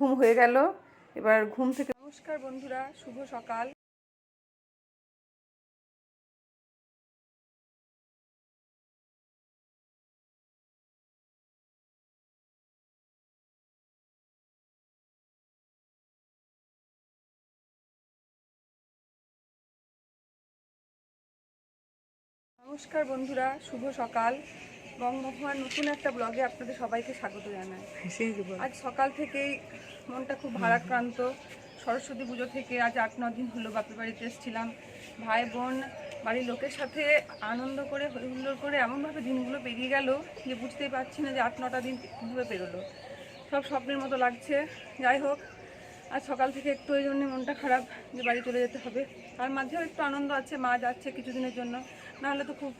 ঘুম হয়ে গেল। এবার ঘুম থেকে নমস্কার বন্ধুরা শুভ সকাল। নমস্কার বন্ধুরা শুভ সকাল। বঙ্গভবন নতুন একটা ব্লগে আপনাদের সবাইকে স্বাগত জানাই। আজ সকাল থেকেই মনটা খুব ভারাক্রান্ত। সরস্বতী পুজো থেকে আজ আট ন দিন হলো বাপের বাড়িতে এসেছিলাম। ভাই বোন বাড়ির লোকের সাথে আনন্দ করে হইহুল্লোড় করে এমনভাবে দিনগুলো পেরিয়ে গেল যে বুঝতেই পারছি না যে আট নটা দিন কীভাবে পেরোলো। সব স্বপ্নের মতো লাগছে। যাই হোক আজ সকাল থেকে একটু ওই জন্য মনটা খারাপ যে বাড়ি চলে যেতে হবে। তার মাঝেও একটু আনন্দ আছে মা যাচ্ছে কিছুদিনের জন্য। নাহলে তো খুব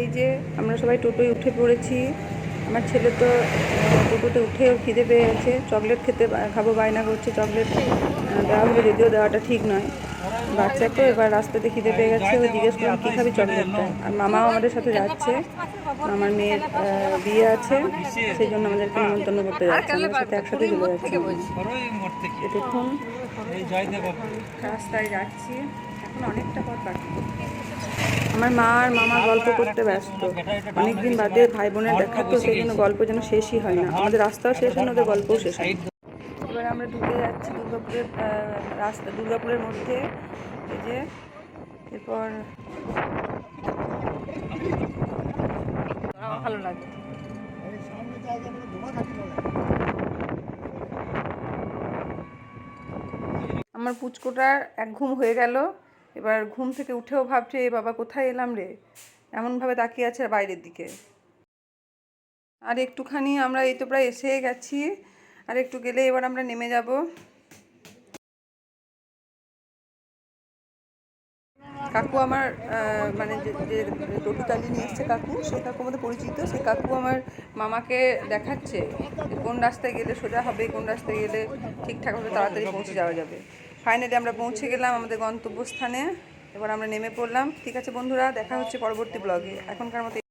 এই যে আমরা সবাই টোটোয় উঠে পড়েছি। আমার ছেলে তো টোটোতে উঠে ওর খিদে পেয়ে গেছে। চকলেট খেতে খাব বায়না করছে চকলেট দেওয়া হবে যদিও দেওয়াটা ঠিক নয়। বাচ্চা তো এবার রাস্তাতে খিদে পেয়ে গেছে। ও জিজ্ঞেস করলাম কী খাবি চকলেটটা? আর মামাও আমাদের সাথে যাচ্ছে। আমার মেয়ের বিয়ে আছে। সেই জন্য আমাদেরকে নিমন্ত্রণ করতে যাচ্ছে। আমাদের সাথে একসাথে চলে যাচ্ছে। দেখুন রাস্তায় যাচ্ছি। এখন অনেকটা পথ বাকি। আমার মা আর মামা গল্প করতে ব্যস্ত। অনেকদিন বাদে ভাই বোনের দেখা তো, সেই জন্য গল্প যেন শেষই হয় না। আমাদের রাস্তাও শেষ হয় না, ওদের গল্পও শেষ হয়। এবার আমরা ঢুকে যাচ্ছি দুর্গাপুরের রাস্তা, দুর্গাপুরের মধ্যে। এই যে, এরপর ভালো লাগে আমার পুচকোটার এক ঘুম হয়ে গেল। এবার ঘুম থেকে উঠেও ভাবছে, এ বাবা, কোথায় এলাম রে? এমনভাবে তাকিয়ে আছে বাইরের দিকে। আর একটুখানি আমরা এই তো প্রায় এসে গেছি, আর একটু গেলে এবার আমরা নেমে যাব। কাকু আমার মানে যে টোটো চালিয়ে নিয়ে এসছে কাকু সে কাকু আমাদের পরিচিত সে কাকু আমার মামাকে দেখাচ্ছে কোন রাস্তায় গেলে সোজা হবে, কোন রাস্তায় গেলে ঠিকঠাকভাবে তাড়াতাড়ি পৌঁছে যাওয়া যাবে। ফাইনালি আমরা পৌঁছে গেলাম আমাদের গন্তব্যস্থানে। এবার আমরা নেমে পড়লাম। ঠিক আছে বন্ধুরা, দেখা হচ্ছে পরবর্তী ব্লগে এখনকার মতো